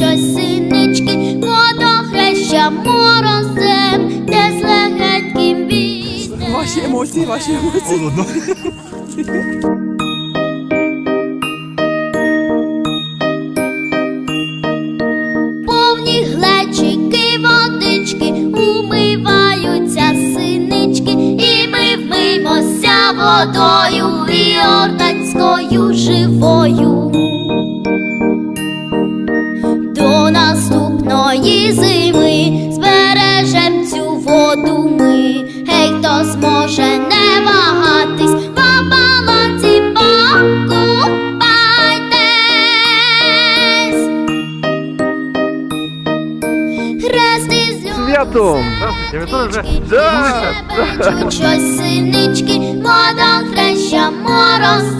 Що синички, вода хреща морозем, де з легеньким вітром. Ваші емоції, ваші емоції. Холодно. Повні глечики, водички, умиваються синички, і ми вмимося водою і ордою. До наступної зими збережем цю воду ми. Гей, хто зможе не вагатись, в балонці покупайтесь. Хрести Святом! Здравствуйте, ви теж? Щось синички, модом хреща морозцем, де з легеньким